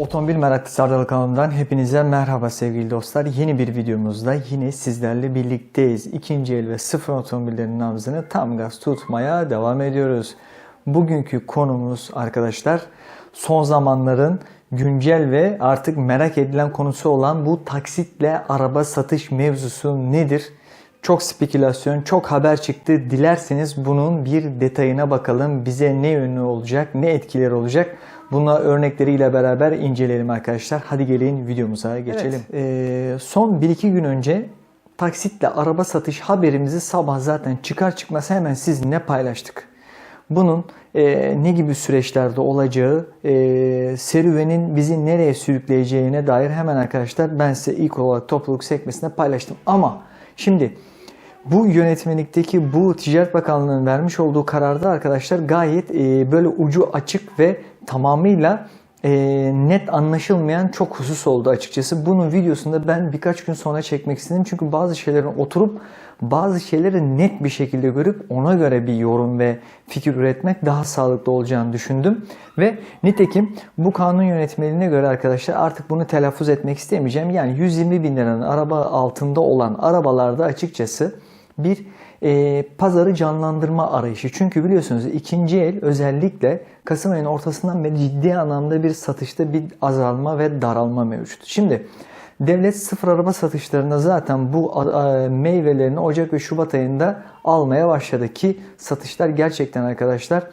Otomobil Meraklı Sardal kanalından hepinize merhaba sevgili dostlar. Yeni bir videomuzda yine sizlerle birlikteyiz. İkinci el ve sıfır otomobillerin nabzını tam gaz tutmaya devam ediyoruz. Bugünkü konumuz arkadaşlar son zamanların güncel ve artık merak edilen konusu olan bu taksitle araba satış mevzusu nedir? Çok spekülasyon, çok haber çıktı. Dilerseniz bunun bir detayına bakalım. Bize ne yönü olacak, ne etkileri olacak? Buna örnekleriyle beraber inceleyelim arkadaşlar. Hadi gelin videomuza geçelim. Ee, son 1-2 gün önce taksitle araba satış haberimizi sabah zaten çıkar çıkmaz hemen sizinle paylaştık. Bunun e, ne gibi süreçlerde olacağı, e, serüvenin bizi nereye sürükleyeceğine dair hemen arkadaşlar ben size ilk olarak topluluk sekmesinde paylaştım. Ama şimdi bu yönetmelikteki bu Ticaret Bakanlığı'nın vermiş olduğu kararda arkadaşlar gayet e, böyle ucu açık ve tamamıyla e, net anlaşılmayan çok husus oldu açıkçası. Bunun videosunda ben birkaç gün sonra çekmek istedim. Çünkü bazı şeylerin oturup bazı şeyleri net bir şekilde görüp ona göre bir yorum ve fikir üretmek daha sağlıklı olacağını düşündüm. Ve nitekim bu kanun yönetmeliğine göre arkadaşlar artık bunu telaffuz etmek istemeyeceğim. Yani 120 bin liranın araba altında olan arabalarda açıkçası bir e, pazarı canlandırma arayışı. Çünkü biliyorsunuz ikinci el özellikle Kasım ayının ortasından beri ciddi anlamda bir satışta bir azalma ve daralma mevcut. Şimdi devlet sıfır araba satışlarında zaten bu e, meyvelerini Ocak ve Şubat ayında almaya başladı ki satışlar gerçekten arkadaşlar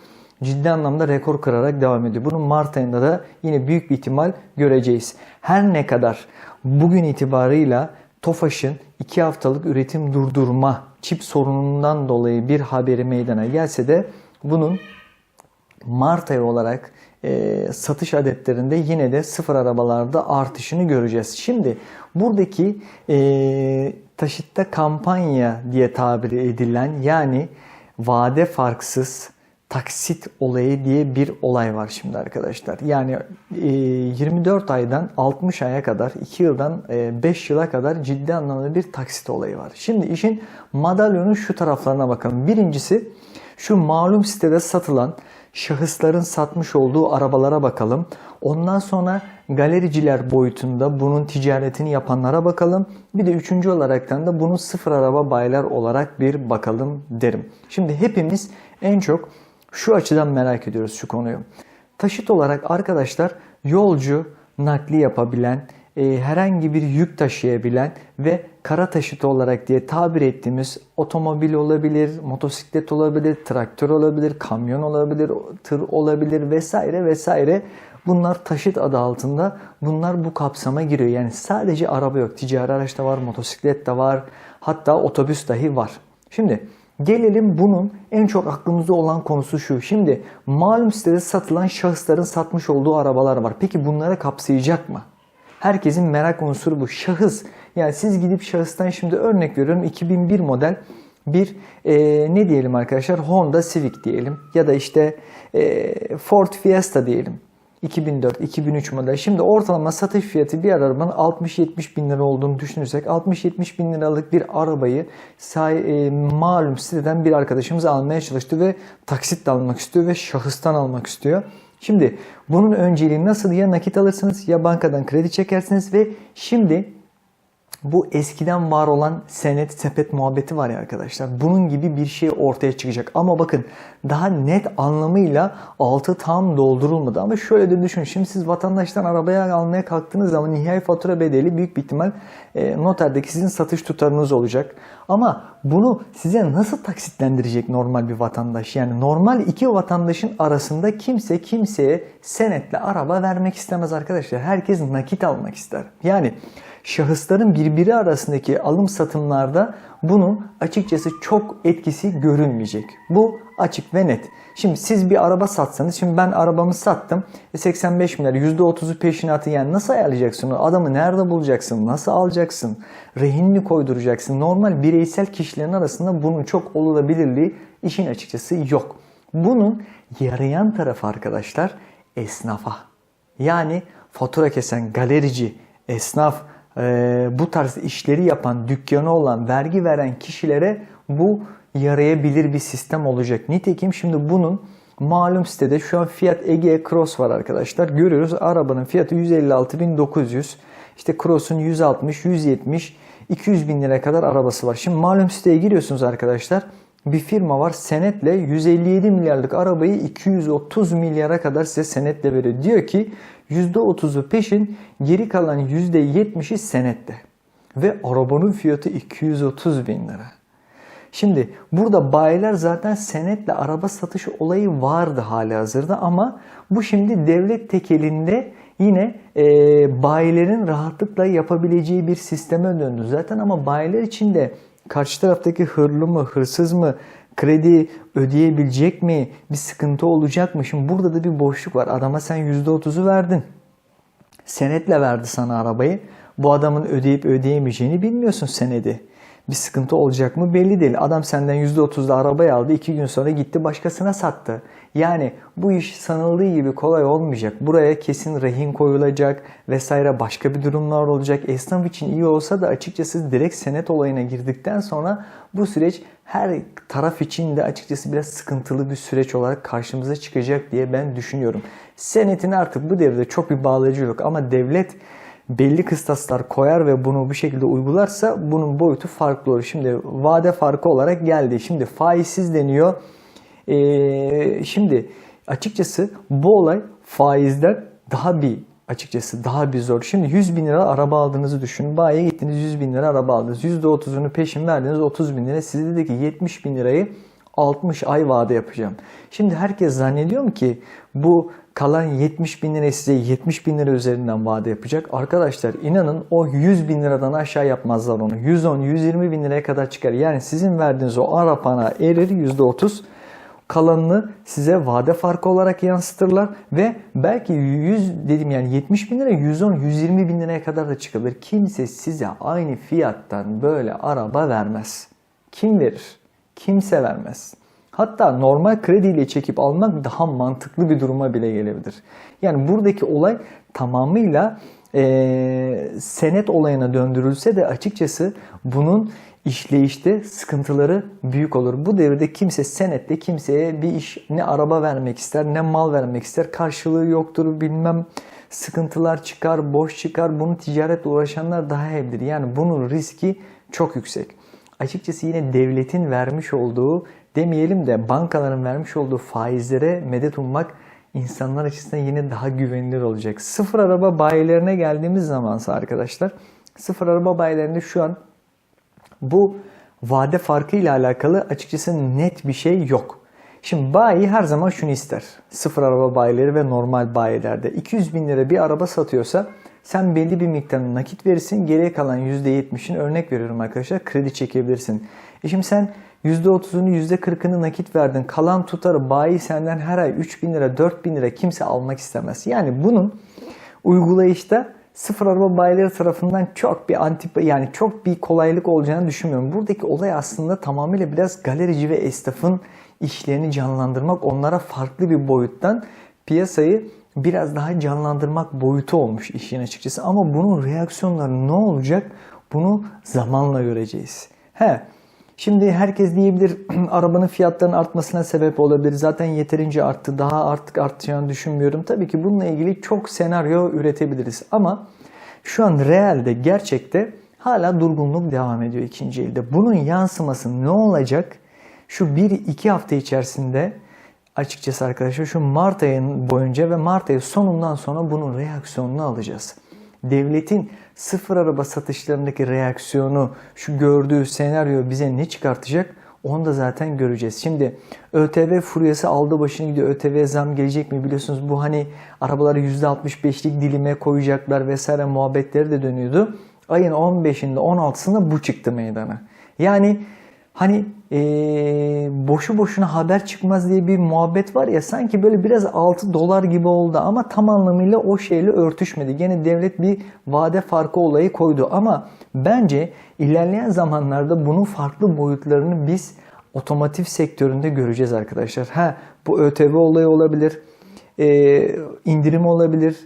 ciddi anlamda rekor kırarak devam ediyor. Bunu Mart ayında da yine büyük bir ihtimal göreceğiz. Her ne kadar bugün itibarıyla TOFAŞ'ın 2 haftalık üretim durdurma çip sorunundan dolayı bir haberi meydana gelse de bunun Mart ayı olarak e, satış adetlerinde yine de sıfır arabalarda artışını göreceğiz. Şimdi buradaki e, taşıtta kampanya diye tabir edilen yani vade farksız taksit olayı diye bir olay var şimdi arkadaşlar. Yani e, 24 aydan 60 aya kadar 2 yıldan e, 5 yıla kadar ciddi anlamda bir taksit olayı var. Şimdi işin madalyonun şu taraflarına bakalım. Birincisi şu malum sitede satılan şahısların satmış olduğu arabalara bakalım. Ondan sonra galericiler boyutunda bunun ticaretini yapanlara bakalım. Bir de üçüncü olaraktan da bunun sıfır araba baylar olarak bir bakalım derim. Şimdi hepimiz en çok şu açıdan merak ediyoruz şu konuyu. Taşıt olarak arkadaşlar yolcu nakli yapabilen, e, herhangi bir yük taşıyabilen ve kara taşıt olarak diye tabir ettiğimiz otomobil olabilir, motosiklet olabilir, traktör olabilir, kamyon olabilir, tır olabilir vesaire vesaire. Bunlar taşıt adı altında bunlar bu kapsama giriyor. Yani sadece araba yok. Ticari araç da var, motosiklet de var. Hatta otobüs dahi var. Şimdi Gelelim bunun en çok aklımızda olan konusu şu. Şimdi malum sitede satılan şahısların satmış olduğu arabalar var. Peki bunları kapsayacak mı? Herkesin merak unsuru bu. Şahıs. Yani siz gidip şahıstan şimdi örnek veriyorum 2001 model bir e, ne diyelim arkadaşlar Honda Civic diyelim ya da işte e, Ford Fiesta diyelim. 2004-2003 model. Şimdi ortalama satış fiyatı bir arabanın 60-70 bin lira olduğunu düşünürsek 60-70 bin liralık bir arabayı say, e, malum siteden bir arkadaşımız almaya çalıştı ve taksitle almak istiyor ve şahıstan almak istiyor. Şimdi bunun önceliği nasıl ya nakit alırsınız ya bankadan kredi çekersiniz ve şimdi bu eskiden var olan senet sepet muhabbeti var ya arkadaşlar. Bunun gibi bir şey ortaya çıkacak. Ama bakın daha net anlamıyla altı tam doldurulmadı. Ama şöyle de düşünün. Şimdi siz vatandaştan arabaya almaya kalktığınız zaman nihai fatura bedeli büyük bir ihtimal e, noterdeki sizin satış tutarınız olacak. Ama bunu size nasıl taksitlendirecek normal bir vatandaş? Yani normal iki vatandaşın arasında kimse kimseye senetle araba vermek istemez arkadaşlar. Herkes nakit almak ister. Yani şahısların birbiri arasındaki alım satımlarda bunun açıkçası çok etkisi görünmeyecek. Bu açık ve net. Şimdi siz bir araba satsanız, şimdi ben arabamı sattım. 85 e, milyar, %30'u peşinatı yani nasıl ayarlayacaksın? Adamı nerede bulacaksın? Nasıl alacaksın? Rehin mi koyduracaksın? Normal bireysel kişilerin arasında bunun çok olabilirliği işin açıkçası yok. Bunun yarayan tarafı arkadaşlar esnafa. Yani fatura kesen galerici, esnaf, e, bu tarz işleri yapan, dükkanı olan, vergi veren kişilere bu yarayabilir bir sistem olacak. Nitekim şimdi bunun Malum sitede şu an Fiat Egea Cross var arkadaşlar. Görüyoruz arabanın fiyatı 156.900. İşte Cross'un 160, 170, 200 bin lira kadar arabası var. Şimdi malum siteye giriyorsunuz arkadaşlar. Bir firma var senetle 157 milyarlık arabayı 230 milyara kadar size senetle veriyor. Diyor ki %30'u peşin geri kalan %70'i senette. Ve arabanın fiyatı 230 bin lira. Şimdi burada bayiler zaten senetle araba satış olayı vardı hali hazırda ama bu şimdi devlet tekelinde yine e, bayilerin rahatlıkla yapabileceği bir sisteme döndü zaten ama bayiler için de karşı taraftaki hırlı mı hırsız mı kredi ödeyebilecek mi bir sıkıntı olacak mı? Şimdi burada da bir boşluk var. Adama sen %30'u verdin. Senetle verdi sana arabayı. Bu adamın ödeyip ödeyemeyeceğini bilmiyorsun senedi bir sıkıntı olacak mı belli değil. Adam senden %30'da arabayı aldı. iki gün sonra gitti başkasına sattı. Yani bu iş sanıldığı gibi kolay olmayacak. Buraya kesin rehin koyulacak vesaire başka bir durumlar olacak. Esnaf için iyi olsa da açıkçası direkt senet olayına girdikten sonra bu süreç her taraf için de açıkçası biraz sıkıntılı bir süreç olarak karşımıza çıkacak diye ben düşünüyorum. Senetin artık bu devirde çok bir bağlayıcı yok ama devlet belli kıstaslar koyar ve bunu bu şekilde uygularsa bunun boyutu farklı olur. Şimdi vade farkı olarak geldi. Şimdi faizsiz deniyor. Ee, şimdi açıkçası bu olay faizden daha bir açıkçası daha bir zor. Şimdi 100 bin lira araba aldığınızı düşünün. Bayiye gittiniz 100 bin lira araba aldınız. %30'unu peşin verdiniz 30 bin lira. Size dedi ki 70 bin lirayı 60 ay vade yapacağım. Şimdi herkes zannediyor mu ki bu kalan 70 bin lira size 70 bin lira üzerinden vade yapacak. Arkadaşlar inanın o 100 bin liradan aşağı yapmazlar onu. 110-120 bin liraya kadar çıkar. Yani sizin verdiğiniz o arapana erir %30 kalanını size vade farkı olarak yansıtırlar ve belki 100 dedim yani 70 bin lira 110-120 bin liraya kadar da çıkabilir. Kimse size aynı fiyattan böyle araba vermez. Kim verir? Kimse vermez. Hatta normal krediyle çekip almak daha mantıklı bir duruma bile gelebilir. Yani buradaki olay tamamıyla e, senet olayına döndürülse de açıkçası bunun işleyişte sıkıntıları büyük olur. Bu devirde kimse senette kimseye bir iş ne araba vermek ister ne mal vermek ister. Karşılığı yoktur bilmem sıkıntılar çıkar, boş çıkar. Bunu ticaretle uğraşanlar daha evdir. Yani bunun riski çok yüksek. Açıkçası yine devletin vermiş olduğu demeyelim de bankaların vermiş olduğu faizlere medet ummak insanlar açısından yine daha güvenilir olacak. Sıfır araba bayilerine geldiğimiz zamansa arkadaşlar sıfır araba bayilerinde şu an bu vade farkı ile alakalı açıkçası net bir şey yok. Şimdi bayi her zaman şunu ister. Sıfır araba bayileri ve normal bayilerde 200 bin lira bir araba satıyorsa sen belli bir miktarını nakit verirsin. Geriye kalan %70'ini örnek veriyorum arkadaşlar kredi çekebilirsin. E şimdi sen %30'unu %40'ını nakit verdin. Kalan tutarı bayi senden her ay 3 bin lira 4 bin lira kimse almak istemez. Yani bunun uygulayışta sıfır araba bayileri tarafından çok bir anti yani çok bir kolaylık olacağını düşünmüyorum. Buradaki olay aslında tamamıyla biraz galerici ve esnafın işlerini canlandırmak, onlara farklı bir boyuttan piyasayı biraz daha canlandırmak boyutu olmuş işin açıkçası. Ama bunun reaksiyonları ne olacak? Bunu zamanla göreceğiz. He, Şimdi herkes diyebilir arabanın fiyatlarının artmasına sebep olabilir. Zaten yeterince arttı. Daha artık artacağını düşünmüyorum. Tabii ki bununla ilgili çok senaryo üretebiliriz. Ama şu an realde gerçekte hala durgunluk devam ediyor ikinci elde. Bunun yansıması ne olacak? Şu 1-2 hafta içerisinde açıkçası arkadaşlar şu Mart ayının boyunca ve Mart ayı sonundan sonra bunun reaksiyonunu alacağız. Devletin sıfır araba satışlarındaki reaksiyonu, şu gördüğü senaryo bize ne çıkartacak? Onu da zaten göreceğiz. Şimdi ÖTV furyası aldı başını gidiyor. ÖTV zam gelecek mi biliyorsunuz bu hani arabaları %65'lik dilime koyacaklar vesaire muhabbetleri de dönüyordu. Ayın 15'inde 16'sında bu çıktı meydana. Yani hani ee, boşu boşuna haber çıkmaz diye bir muhabbet var ya sanki böyle biraz 6 dolar gibi oldu ama tam anlamıyla o şeyle örtüşmedi. Gene devlet bir vade farkı olayı koydu ama bence ilerleyen zamanlarda bunun farklı boyutlarını biz otomotiv sektöründe göreceğiz arkadaşlar. Ha bu ÖTV olayı olabilir, e, indirim olabilir,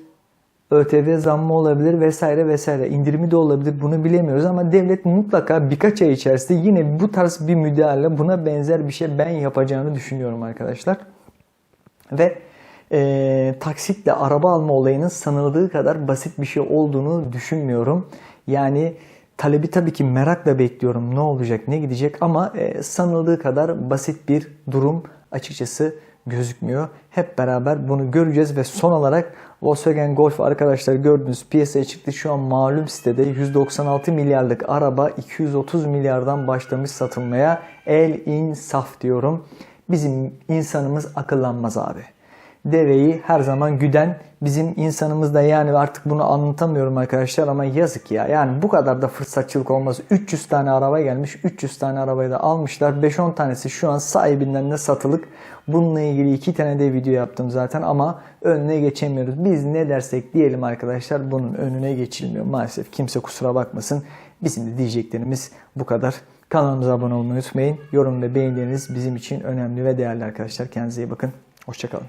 ÖTV zammı olabilir vesaire vesaire. indirimi de olabilir bunu bilemiyoruz ama devlet mutlaka birkaç ay içerisinde yine bu tarz bir müdahale buna benzer bir şey ben yapacağını düşünüyorum arkadaşlar. Ve e, taksitle araba alma olayının sanıldığı kadar basit bir şey olduğunu düşünmüyorum. Yani talebi tabii ki merakla bekliyorum ne olacak ne gidecek ama e, sanıldığı kadar basit bir durum açıkçası gözükmüyor. Hep beraber bunu göreceğiz ve son olarak Volkswagen Golf arkadaşlar gördüğünüz piyasaya çıktı. Şu an malum sitede 196 milyarlık araba 230 milyardan başlamış satılmaya. El insaf diyorum. Bizim insanımız akıllanmaz abi deveyi her zaman güden bizim insanımız da yani artık bunu anlatamıyorum arkadaşlar ama yazık ya. Yani bu kadar da fırsatçılık olmaz. 300 tane araba gelmiş. 300 tane arabayı da almışlar. 5-10 tanesi şu an sahibinden de satılık. Bununla ilgili iki tane de video yaptım zaten ama önüne geçemiyoruz. Biz ne dersek diyelim arkadaşlar bunun önüne geçilmiyor. Maalesef kimse kusura bakmasın. Bizim de diyeceklerimiz bu kadar. Kanalımıza abone olmayı unutmayın. Yorum ve beğenileriniz bizim için önemli ve değerli arkadaşlar. Kendinize iyi bakın. Hoşçakalın.